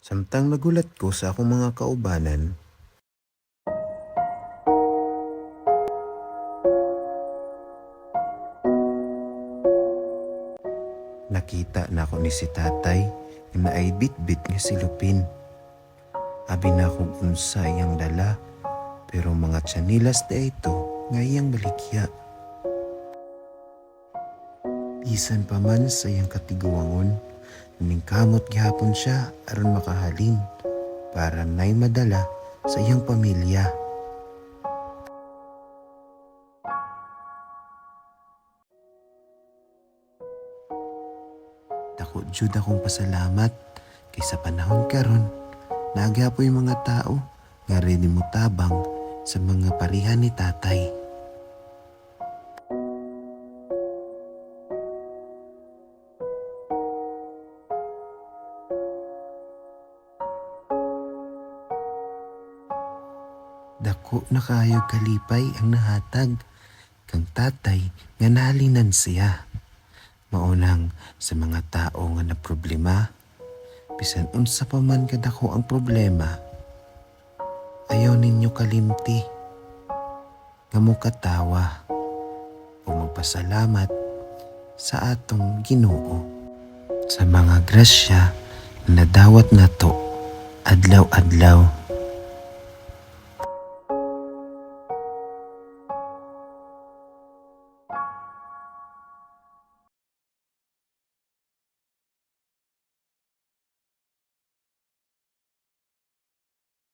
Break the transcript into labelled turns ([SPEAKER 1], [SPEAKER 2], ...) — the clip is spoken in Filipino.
[SPEAKER 1] Samtang nagulat ko sa akong mga kaubanan, nakita na ako ni si tatay na ay bit-bit nga silupin. Abi na akong unsa iyang dala, pero mga tsanilas na ito nga iyang balikya. Bisan pa man sa iyang katiguangon, ningkamot gihapon siya aron makahalin para nay madala sa iyang pamilya. Dako jud akong pasalamat kay sa panahon karon nagapoy mga tao nga ready mo tabang sa mga parihan ni tatay. Dako na kayo kalipay ang nahatag kang tatay nga nalinan siya. Maunang sa mga tao nga na problema, bisan unsa pa man kadako ang problema, ayaw ninyo kalimti, nga mo katawa o magpasalamat sa atong ginoo sa mga grasya na dawat nato adlaw-adlaw.